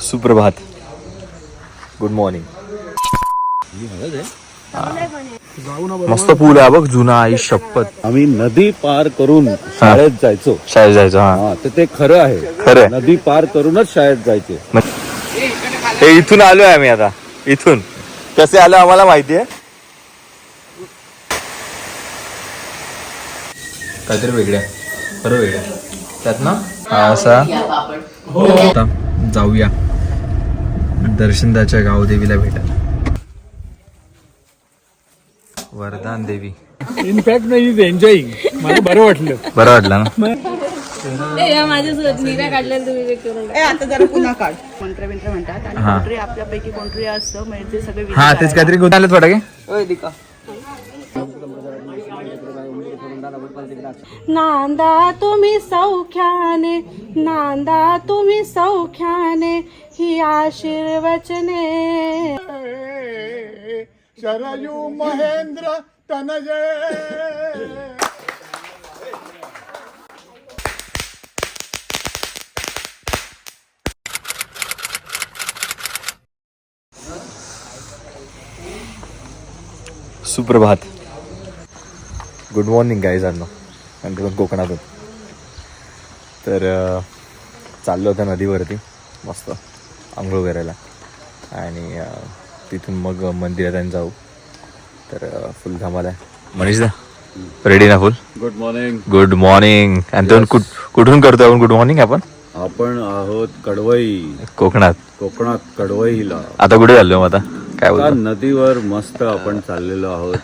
सुप्रभात. Good morning मस्त पूल आहे बघ जुना आई शपथ. आम्ही नदी पार करून शाळेत जायचो. शाळेत जायचं हा. हा तर ते खरं आहे. खरं आहे. नदी पार करूनच शाळेत जायचे. हे इथून आलोय आम्ही आता. इथून. कसे आलो आम्हाला माहिती आहे? काहीतरी वेगळ्या बरं वेगळ्या त्यात ना? हा असा. आता. जाऊया. दर्शनदाच्या गावदेवीला भेटा. वरदान देवी. इनफॅक्ट नाही एन्जॉईंग मला बरं वाटलं. बरं वाटलं ना? या माझ्यासोबत निरा काढलेला तुम्ही व्यक्त करून ए आता जरा पुन्हा काढ. कोंट्रे बिंट्रे म्हणतात. आणि हा. कोंट्रे आपल्यापैकी कोंट्रे असतं म्हणजे ते सगळे हा तेच काहीतरी गुण आलेत वाटतं की? नांदा. तुम्ही सौख्याने नांदा तुम्ही सौख्याने ही आशीर्वचने. शरयू महेंद्र तनजय सुप्रभात. गुड मॉर्निंग गाईज ते पण कोकणातून तर चाललो होतं नदीवरती मस्त आंघोळ करायला. आणि तिथून मग मंदिरात आणि जाऊ. तर फुल धमाल आहे. मनीष दा रेडी ना full? Good morning good morning आणि कुठ कुठून करतो आपण? गुड मॉर्निंग आपण? आपण आहोत कडवई. कोकणात. कोकणात कडवईला. आता कुठे चाललो आता? काय नदीवर मस्त आपण चाललेलो आहोत.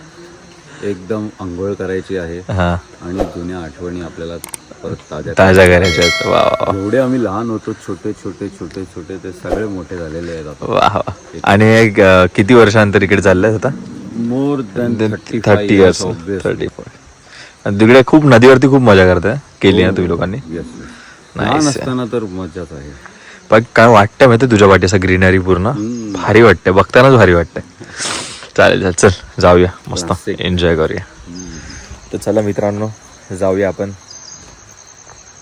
एकदम आंघोळ करायची आहे. हा. आणि जुन्या आठवणी आपल्याला परत ताज्या ताज्या करायच्या आहेत. वा वा जेवढे आम्ही लहान होतो छोटे छोटे छोटे छोटे ते सगळे मोठे झालेले आहेत आता. वा वा आणि एक, अं, किती वर्षानंतर इकडे चाललंय आता? More than thirty thirty years thirty four तिकडे खूप नदीवरती खूप मजा करताय केली ना तुम्ही लोकांनी? लहान असताना तर मजाच आहे. पण काय वाटतंय माहिती तुझ्या वाटी असं ग्रीनरी पूर्ण? भारी वाटतंय बघतानाच भारी वाटतंय. चालेल चालेल. चल जाऊया. मस्त. एन्जॉय करूया. तर चला मित्रांनो जाऊया आपण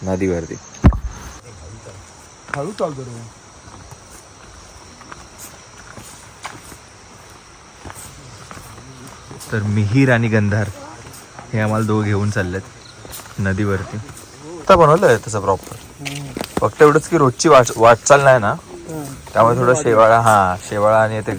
नदीवरती. हळू तर मिहीर आणि गंधार हे आम्हाला दोघं घेऊन चाललेत नदीवरती. आता बनवलंय तसं प्रॉपर फक्त एवढंच की रोजची वाट वाटचाल नाही ना? त्यामुळे थोडं शेवाळा हा शेवाळा आणि ते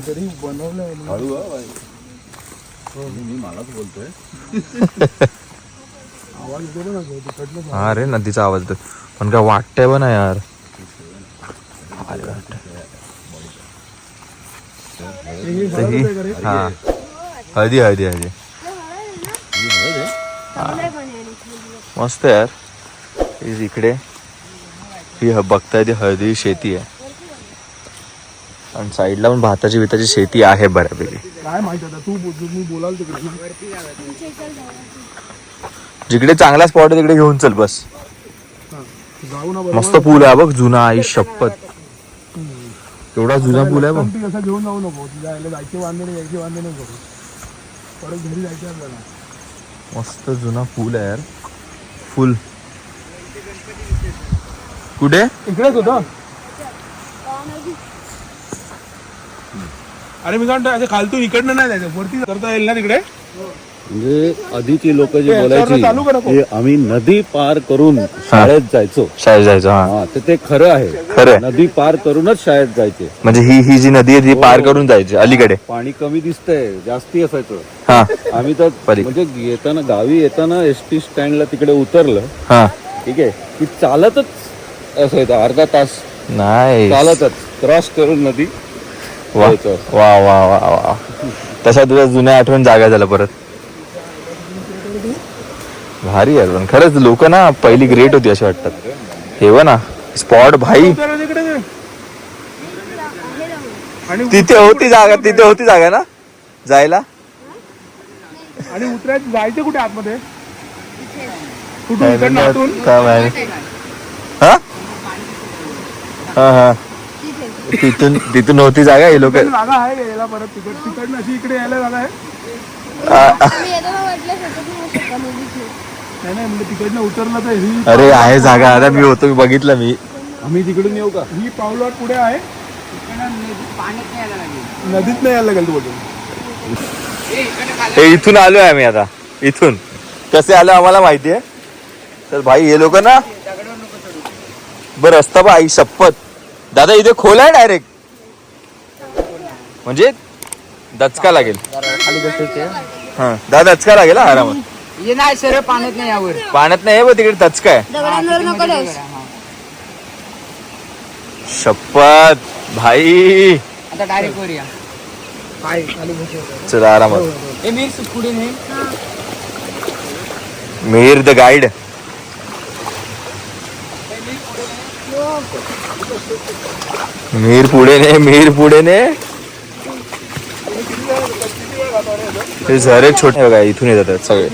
हा रे नदीचा आवाज येतो पण काय वाटतंय पण ना यार. ही हा हळदी हळदी हळदी. हा. मस्त यार. ही इकडे. ही ह- बघताय ती हळदी शेती आहे. आणि साईडला पण भाताची बिताची शेती आहे बऱ्यापैकी. काय माहीत आता तू बोल- तुम्ही बोलाल तिकडे जिकडे चांगला स्पॉट आहे तिकडे घेऊन चल बस. जाऊ ना बरोबर. मस्त पूल आहे बघ जुना आई शपथ. एवढा जुना पूल आहे बघ. पण ती कसं घेऊन जाऊ नको तुझ्या आईला जायचे वांदे नाही यायचे वांदे नाही करू. परत घरी जायचं आपल्याला. मस्त जुना पूल आहे यार. फुल कुठे? इकडेच होतं? अरे मी काय म्हणतो असं खालतून इकडनं नाही जायचं वरती करता येईल ना तिकडे? म्हणजे आधीची लोक जे चालू करा बोलायची की आम्ही नदी पार करून शाळेत जायचो. शाळेत जायचं हा. हा तर ते खरं आहे. खरं आहे. नदी पार करूनच शाळेत जायचे. म्हणजे ही ही जी नदी आहे ती पार करून जायची अलीकडे. पाणी कमी दिसतंय जास्ती असायचं. हा. आम्ही तर. म्हणजे येताना गावी येताना एस टी स्टँडला तिकडे उतरलं. हा. ठीक आहे. की चालतच असायचं अर्धा तास. नाही चालतच. क्रॉस करून नदी. वा. वा वा वा वा तशा तुझ्या जुन्या आठवण जागा झाला परत. भारी आहे पण खरंच लोक ना पहिली ग्रेट होती अशी वाटतात. हे बघ ना स्पॉट भाई. तिथे होती जागा तिथे होती जागा ना जायला? आणि उतरायचं जायचं कुठे आतमध्ये? कुठून? हा? हा हा. तिथून तिथून होती जागा हे लोक. जागा आहे यायला परत तिकड तिकडनं अशी इकडे यायला जागा आहे. नाही नाही म्हणजे तिकडनं उतरलं तर ही अरे आहे जागा. आता मी होतो मी बघितलं मी. आम्ही तिकडून येऊ का? ही पावलवाट पुढे आहे. नदीत नाही यायला लागेल. तू बोलतो हे इथून आलोय आम्ही आता. इथून. कसे आलो आम्हाला माहिती आहे तर भाई हे लोक ना? बर रस्ता बा आई शपथ. दादा इथे खोल आहे डायरेक्ट म्हणजे दचका लागेल. हा दादा दचका लागेल हा आरामात. ये नाही सर पाण्यात नाही यावर. पाण्यात नाही बघ तिकडे दचका आहे. दगडांवर नको ठेवू. शपथ भाई. आता डायरेक्ट वर या. काय खाली बसून. चला आरामात. हे मी पुढे नाही मिहीर द गाईड. मीर पुढे ने मीर पुढे ने. हे झरे छोटे बघा इथून येतात सगळे.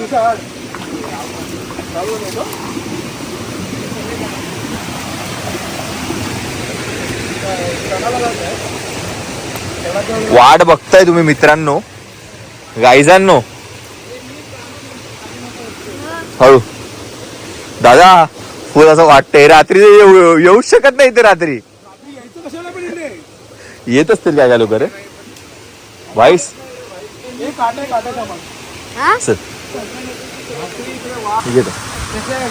वाट बघताय तुम्ही मित्रांनो गाईजांनो. हळू. दादा फुल असं वाटतंय. रात्री येऊच शकत नाही ते रात्री. येत असतील काय काय लोक वाईस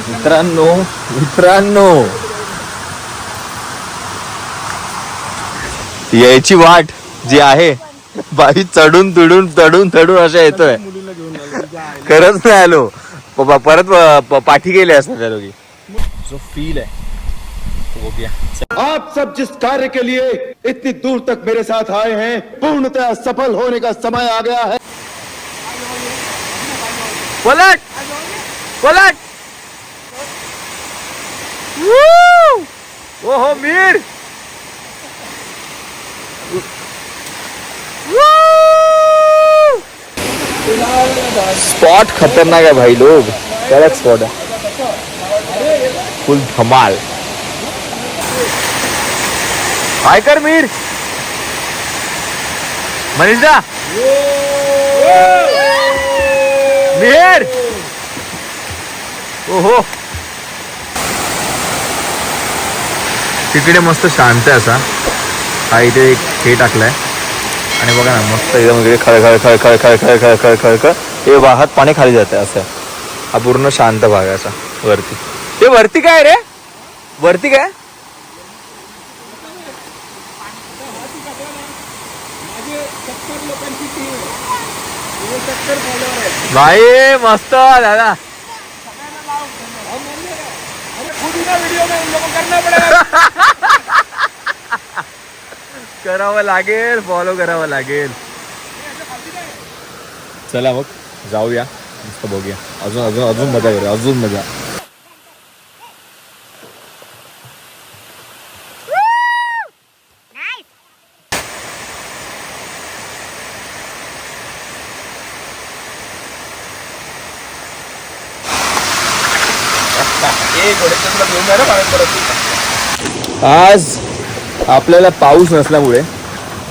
मित्रांनो मित्रांनो. यायची वाट जी आहे बाई चढून तुडून तडून तडून अशा येतोय. खरंच नाही आलो. परत पाठी गेले असतात त्या लोकी जो फील आहे तो बघूया आप सब जिस कार्य के लिए इतनी दूर तक मेरे साथ आए हैं पूर्णतः सफल होने का समय आ गया है। पलट पलट! ओहो मीर। स्पॉट खतरनाक है भाई लोग कड़क स्पॉट है। फुल धमाल। काय कर मीर। मनीषा मीर ओहो। तिकडे मस्त शांत आहे असा. हा इथे एक हे टाकलाय. आणि बघा ना मस्त एकदम इकडे खळ खळ खळ खळ खळ खळ खळ खळ खळ खळ. हे वाहत पाणी खाली जाते असं. हा पूर्ण शांत भाग आहे असा वरती. ते वरती काय रे? वरती काय? भाई मस्त दादा. करावं लागेल फॉलो करावं लागेल. चला मग जाऊया. मस्त बघूया. अजून अजून अजून मजा करूया अजून मजा. आज आपल्याला पाऊस नसल्यामुळे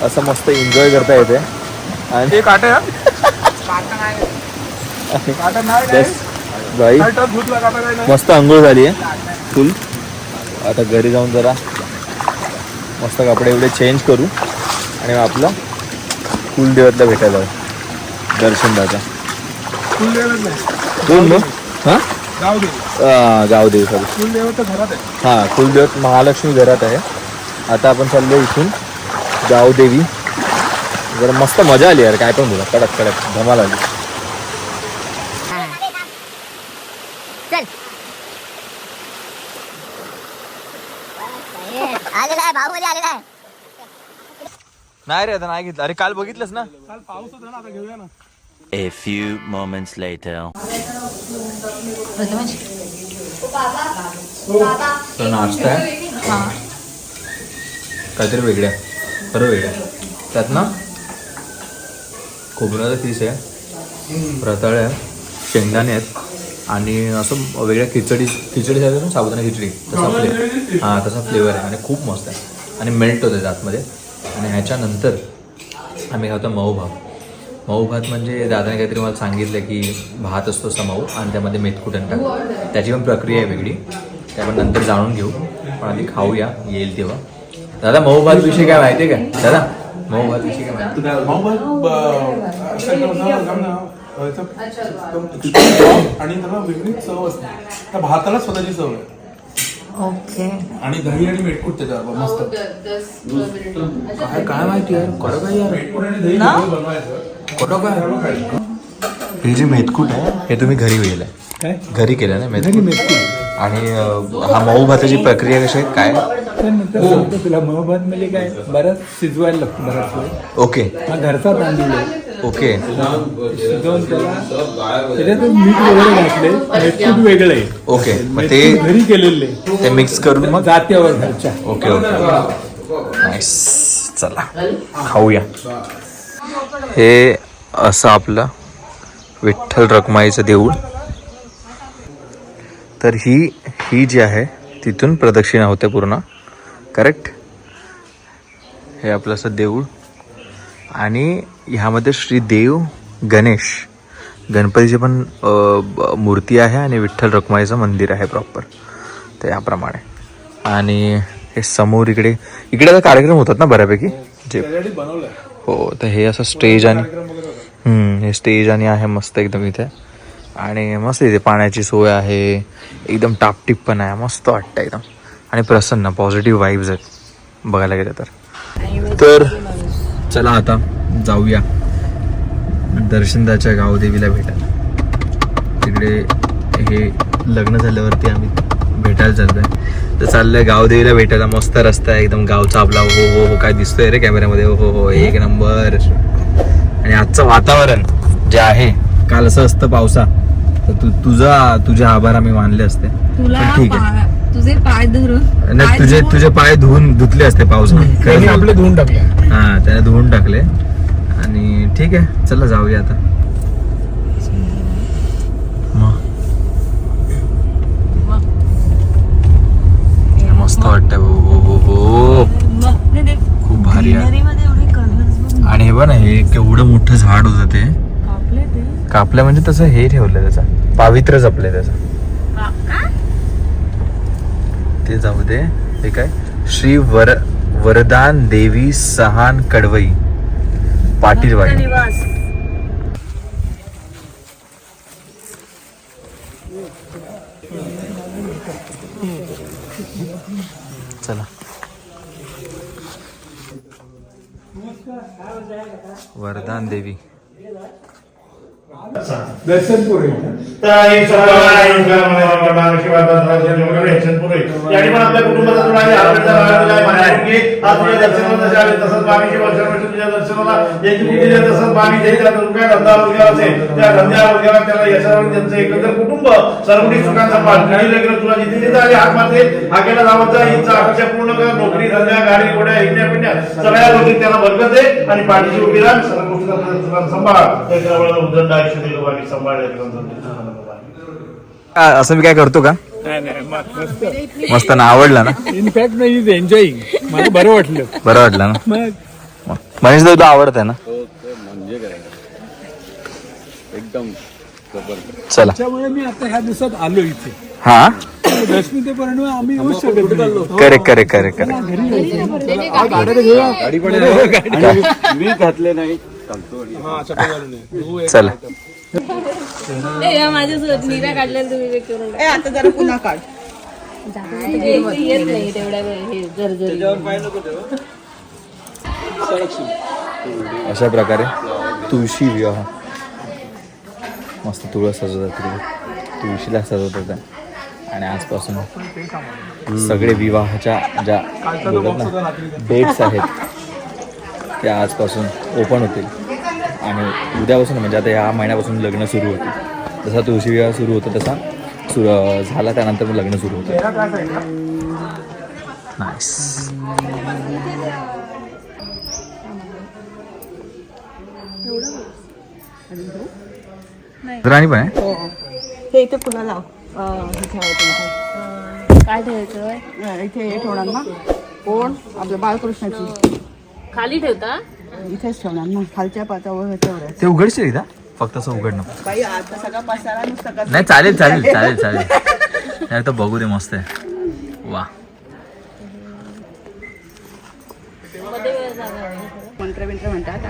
असं मस्त एन्जॉय करता येते. आणि काटे. भाई. नाही. मस्त आंघोळ झाली आहे. फुल आता घरी जाऊन जरा मस्त कपडे एवढे चेंज करू आणि आपला कुलदेवतला भेटायला जाऊ. दर्शन दादा. कुलदेवत हां? गावदेव. सॉरी कुलदेवत तर घरात आहे. हां कुलदेवत महालक्ष्मी घरात आहे. आता आपण चाललो इथून गावदेवी. जरा मस्त मजा आली यार काय पण बोला कडक कडक धमाल आली. नाही रे आता नाही घेतलं. अरे काल बघितलंस ना? काल पाऊस होता ना आता घेऊया ना. A few moments later. नाश्ता आहे काहीतरी वेगळ्या बरं वेगळ्या त्यात ना खोबऱ्याचा खीस आहे रताळे आहे शेंगदाणे आहेत आणि असं वेगळ्या खिचडी खिचडी झाली ना साबुदाणा खिचडी. तसा फ्लेवर हां तसा फ्लेवर आहे आणि खूप मस्त आहे. आणि मेल्ट होते आतमध्ये आणि ह्याच्यानंतर आम्ही खातो मऊ भात. मऊ भात म्हणजे दादाने काहीतरी मला सांगितलं की भात असतो असा मऊ आणि त्यामध्ये मेथकुटण टाक. त्याची पण प्रक्रिया आहे वेगळी. ते आपण नंतर जाणून घेऊ. पण आधी खाऊया. येईल तेव्हा. दादा मऊ भात विषयी काय माहितीये का? दादा मऊ भात विषयी काय माहिती? आणि त्याला वेगळी चव असते. त्या भाताला स्वतःची चव आहे. ओके. आणि दही आणि मेटकूट त्याच्यावर मस्त. काय काय माहिती यार खरं काय यार. मेटकूट आणि दही वेगळं बनवायचं? खरं काय हे जे मेथकूट आहे हे तुम्ही घरी केलंय. काय? घरी केलं ना मेथकूट आणि हा मऊ भाताची प्रक्रिया कशी आहे? काय? तुला महबत म्हणजे काय? बरंच शिजवायला लागतं बराच वेळ. ओके. हा घरचा तांदूळ आहे. ओके. शिजवून त्याला मीठ वगैरे घातले मेटकूट वेगळं आहे. ओके. मग ते मेटकूट घरी केलेले ते मिक्स करून मग जात्यावर घरच्या. Okay okay. नाईस चला खाऊया. हे असं आपलं विठ्ठल रखमाईचं देऊळ. तर ही ही जी आहे तिथून प्रदक्षिणा होते पूर्ण. करेक्ट हे आपलं असं देऊळ. आणि ह्यामध्ये श्री देव गणेश. गणपतीची पण मूर्ती आहे आणि विठ्ठल रखमाईचं मंदिर आहे प्रॉपर तर याप्रमाणे. आणि हे समोर इकडे इकडे आता कार्यक्रम होतात ना बऱ्यापैकी? जे हो तर हे असं स्टेज आणि हे स्टेज आणि आहे मस्त एकदम इथे. आणि मस्त इथे पाण्याची सोय आहे. एकदम टापटीप पण आहे. मस्त वाटतं एकदम. आणि प्रसन्न पॉझिटिव्ह वाईब्स आहेत. बघायला गेलं तर. तर चला आता जाऊया. दर्शनदाच्या गावदेवीला भेटायला. तिकडे हे लग्न झाल्यावरती आम्ही भेटायला चाललोय. तर चाललंय गावदेवीला भेटायला. मस्त रस्ता आहे. एकदम गावचा आपला. हो हो हो. काय दिसतोय रे कॅमेऱ्यामध्ये हो हो हो. एक नंबर. आणि आजचं वातावरण जे आहे काल असं असतं पावसा. तर तू तुझा तुझे आभार आम्ही मानले असते. पण ठीक आहे. तुझे पाय धरून नाही तुझे तुझे पाय धुवून धुतले असते पावसाने त्यांनी आपले धुवून टाकले. हा त्याने धुवून टाकले. आणि ठीक आहे चला जाऊया आता. मग. मस्त वाटतंय. हो हो हो हो खूप भारी आहे. आणि हे बघ ना हे केवढं मोठं झाड होतं ते. कापलं म्हणजे तसं हे ठेवलं त्याचं. पावित्र्य जपलंय त्याचं. ते जाऊ दे. हे काय? श्री वर वरदान देवी सहान कडवई. पाटीलवाडी चला. वरदान देवी. दर्शन पुरे याने पण आपल्या कुटुंबाचा तुला आणि तसंच तुझ्या दर्शनाला याची तसंच काय धंदा असेल त्या धंद्या त्याला यशावर त्यांचं कुटुंब सर्वटी सुखांचा पाठ गणी तुला जिथे तिथे आले हात मारते हाकेला जावत जा अपेक्षा पूर्ण कर नोकरी धंद्या गाडी घोड्या हिंड्या पिंड्या सगळ्या गोष्टी त्याला बरकत दे आणि पाठीची उभी राहा. सर्व गोष्टी सांभाळ. त्याच्या उद्दंड आयुष्य असं मी काय करतो का? नाही नाही म- मस्त. मस्त ना आवडला ना? इनफॅक्ट नाही इज एन्जॉईंग मला बरं वाटलं. बरं वाटलं ना? मग? मनीष तुला आवडत आहे ना? म्हणजे काय? एकदम जबरदस्त. चला. त्यामुळे मी आता ह्या दिवसात आलो इथे. हा? रश्मी परिणाम आम्ही येऊ शकत करेक्ट करेक्ट करेक्ट मी घातले नाही. चला. ए, या माझ्यासोबत निरा काढलेला तुम्ही वेग करून ए आता जरा पुन्हा काढ. टाका. येत नाही तेवढ्या वेळ हे जर अशा प्रकारे तुळशी विवाह. मस्त तुळस सजवतात तिकडे. तुळशीला सजवतात आणि आजपासून सगळे विवाहाच्या ज्या बोलतात ना डेट्स आहेत त्या आजपासून ओपन होतील. आणि उद्यापासून म्हणजे आता या महिन्यापासून लग्न सुरू होतील. जसा तुळशी विवाह सुरू होतो तसा सुरू झाला त्यानंतर मग लग्न सुरू होतं. नाईस राणी पण आहे? हे. इथे पुन्हा लाव. हे. काय ठेवायचं इथे हे ठेवणार ना? कोण? आपल्या बाळकृष्णाची. खाली ठेवता? इथेच ठेवणार. ना खालच्या पातावर. ते उघडशील एकदा? फक्त असं उघड नको बाई आता सगळा पसारा नुसता कर- नाही चालेल चालेल चालेल चालेल. नाही तर बघू दे मस्त आहे. वा.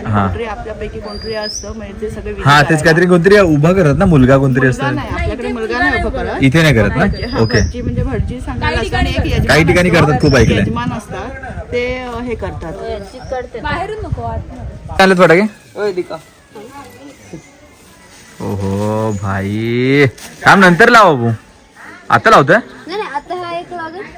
हा. आपल्यापैकी असतं म्हणजे ते सगळे हा तेच काहीतरी कोणतरी उभा करत ना मुलगा कोणतरी असतं. नाही आपल्याकडे मुलगा नाही उभं करत. इथे नाही करत ना? ओके. म्हणजे भटजी सांगायला काही ठिकाणी. करतात, खूप. यजमान असतात. ते अं, हे करतात. बाहेरून नको ओय दिका ओहो भाई. काम नंतर लावा भाऊ आता लावतोय? नाही नाही आता हा एक लागत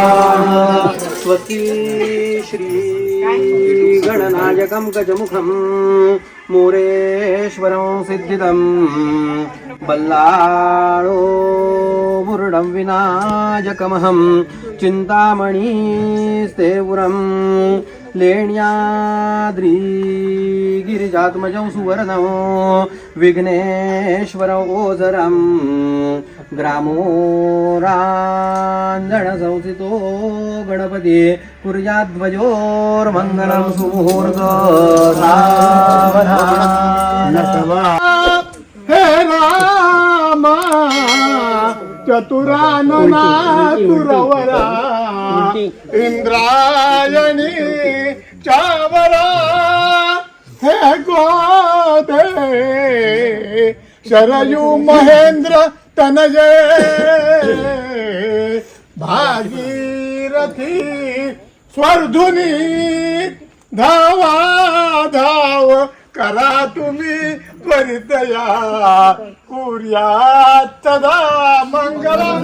स्वस्ति श्री गणनायकं गजमुखं मोरेश्वरं सिद्धिदं बल्लाळो मुरुडं विनायकमहं चिन्तामणिस्तेपुरं लेण्याद्री गिरिजात्मजं सुवर्णो विघ्नेश्वरं ओझरं गणपती गणपति कुर्याध्वजोर्मङ्गलं सुमुहूर्त हे रामा चतुरानना तुरवरा इन्द्रायणी चावरा हे गोदे शरयु महेन्द्र तनये भागीरथी स्वर्धुनी धावा धाव करा तुम्ही त्वरितया कुर्या तदा मंगलम.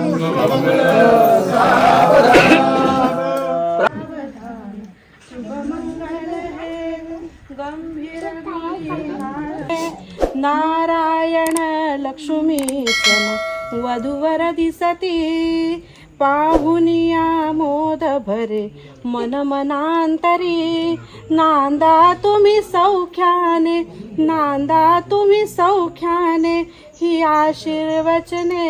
नारायण लक्ष्मी सम वधूवर दिसती. पाहुनिया मोद भरे मन मनांतरी. नांदा तुम्ही सौख्याने नांदा तुम्ही सौख्याने ही आशीर्वचने.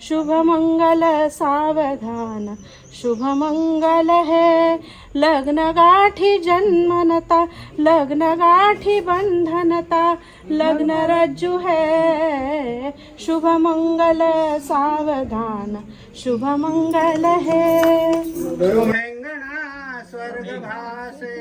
शुभमंगल सावधान. शुभ मंगल हे। लग्न गाठी जन्मनता लग्न गाठी बंधनता लग्न रज्जु है। शुभ मंगल सावधान शुभ मंगल है स्वर्ग भासे